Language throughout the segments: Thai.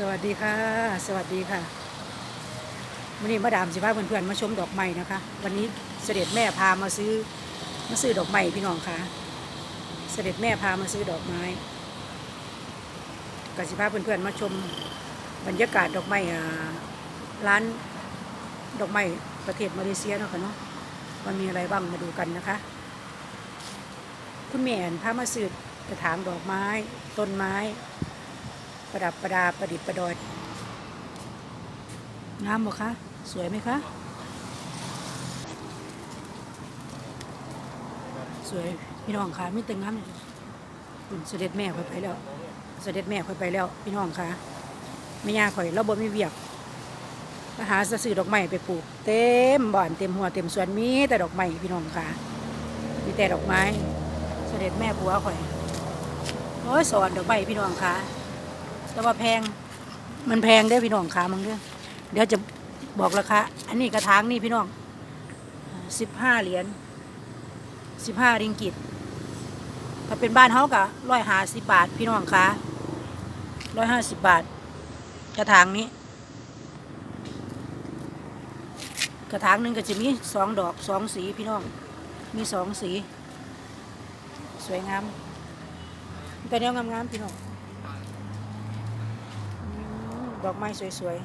สวัสดีค่ะ สวัสดีค่ะวันนี้มาดามสิพาเพื่อนๆมาชมดอกไม้นะคะ วันนี้เสด็จแม่พามาซื้อมาซื้อดอกไม้พี่น้องค่ะ เสด็จแม่พามาซื้อดอกไม้กับสิพาเพื่อนๆมาชมบรรยากาศดอกไม้ร้านดอกไม้ประเทศมาเลเซียเนาะค่ะเนาะมันมีอะไรบ้างมาดูกันนะคะ คุณแม่นพามาซื้อกระถางดอกไม้ ต้นไม้ ประดับประดาประดิษฐ์ประดอยงามบ่คะ สวยไหมคะ สวยพี่น้องค่ะมีแต่งามคุณเสด็จแม่คอยไปแล้ว เสด็จแม่คอยไปแล้ว พี่น้องคะไม่ยาข่อยเราบ่มีเวียกมาหาซื้อดอกไม้ไปปลูก เต็มบ้านเต็มหัวเต็มสวนมีแต่ดอกไม้พี่น้องคะมีแต่ดอกไม้ เสด็จแม่ผัวข่อยโอ้ยสอนดอกไม้พี่น้องค่ะ แต่ว่าแพงมันแพงเด้พี่น้องขามังเด้อเดี๋ยวจะบอกราคาอันนี้กระถางนี่พี่น้องสิบห้าเหรียญสิบห้าริงกิตถ้าเป็นบ้านเฮากะร้อยห้าสิบบาท พี่น้องขาร้อยห้าสิบบาท กระถางนี้ กระถางหนึ่งก็จะมีสองดอกสองสีพี่น้อง มีสองสี สวยงามแต่แนวงามๆพี่น้อง ดอกไม้สวยๆ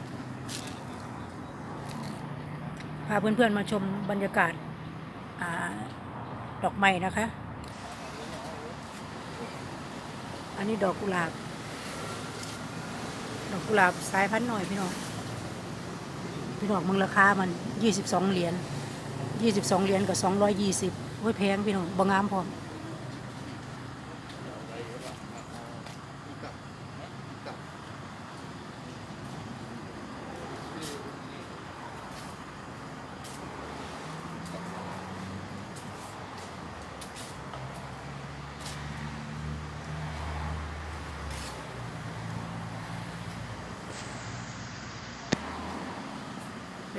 พาเพื่อนๆมาชมบรรยากาศอาดอกไม้นะคะ อันนี้ดอกกุหลาบ ดอกกุหลาบสายพันธุ์หน่อยพี่น้อง พี่น้องมึงราคามันยี่สิบสองเหรียญยี่สิบสองเหรียญกับสองร้อยยี่สิบโอ้ยแพงพี่น้องบางงามพร้อม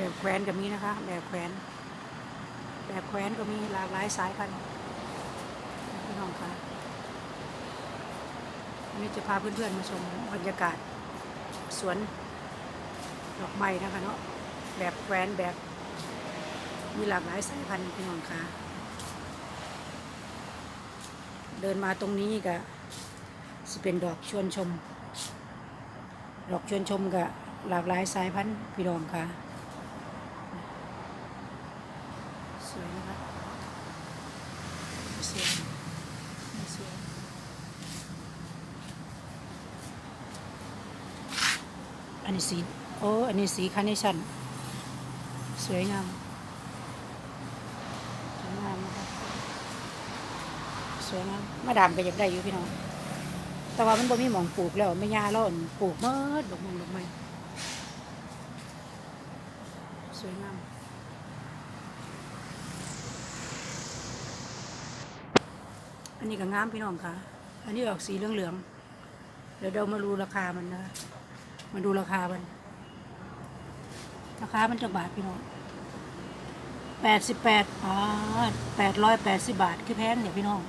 แบบแควนก็มีนะคะ แบบแควน แบบแควนก็มีหลากหลายสายพันธุ์พี่น้องคะวันนี้จะพาเพื่อนๆมาชมบรรยากาศ สวนดอกไม้นะคะเนาะแบบแควนแบบ มีหลากหลายสายพันธุ์พี่น้องคะเดินมาตรงนี้ก็จะเป็นดอกชวนชม ดอกชวนชมก็หลากหลายสายพันธุ์พี่น้องค่ะ สวยนะคะสวยสวยอันนี้สีโอ้อันนี้สีคาร์เนชั่นสวยงามสวยงามนะคะสวยงามมาดามก็อยากได้อยู่พี่น้องแต่ว่ามันบ่มีหมองปลูกแล้วไม่ยาแล้วอั่นปลูกเมื่อดอกมงดอกไม้สวยงาม อันนี้ก็งามพี่น้องค่ะ อันนี้ออกสีเหลืองๆ เดี๋ยวเรามาดูราคามันนะมาดูราคามัน ราคามันจะบาทพี่น้องแปดสิบแปดอ๋อแปดร้อยแปดสิบบาทคือแพงเนี่ยพี่น้อง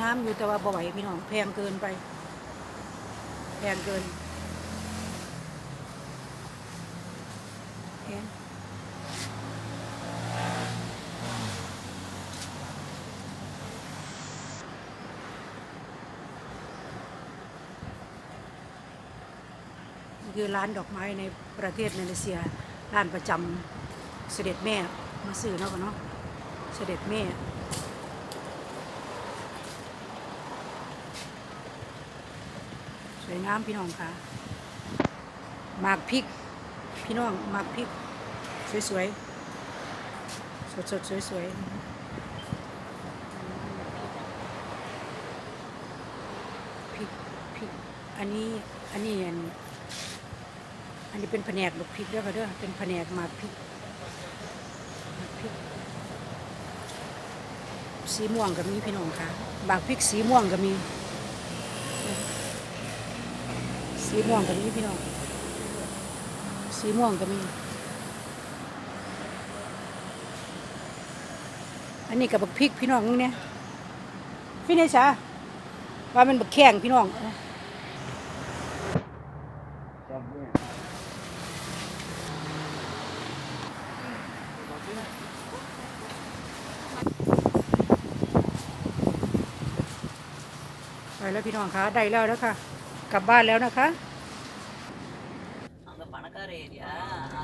งามอยู่แต่ว่าบ่ไหวพี่น้อง แพงเกินไป แพงเกินแพง คือร้านดอกไม้ในประเทศมาเลเซีย ร้านประจำเสด็จแม่มาซื้อเนาะกันเนาะเสด็จแม่สวยงามพี่น้องค่ะหมากพริก พี่น้องหมากพริก สวยๆ สดๆ สวยๆพริกพริกอันนี้อันนี้อัน อันนี้เป็นแผนกลูกพริกด้อค่ะเด้อเป็นแผนกมากพริกหมาพริก สีม่วงก็มีพี่น้องค่ะหมากพริกสีม่วงก็มี สีม่วงก็มีพี่น้อง สีม่วงก็มี อันนี้กับบักพริกพี่น้องเนี่ยพี่เนชาว่ามันบักแข้งพี่น้อง แล้วพี่น้องคะได้แล้วนะคะ กลับบ้านแล้วนะคะ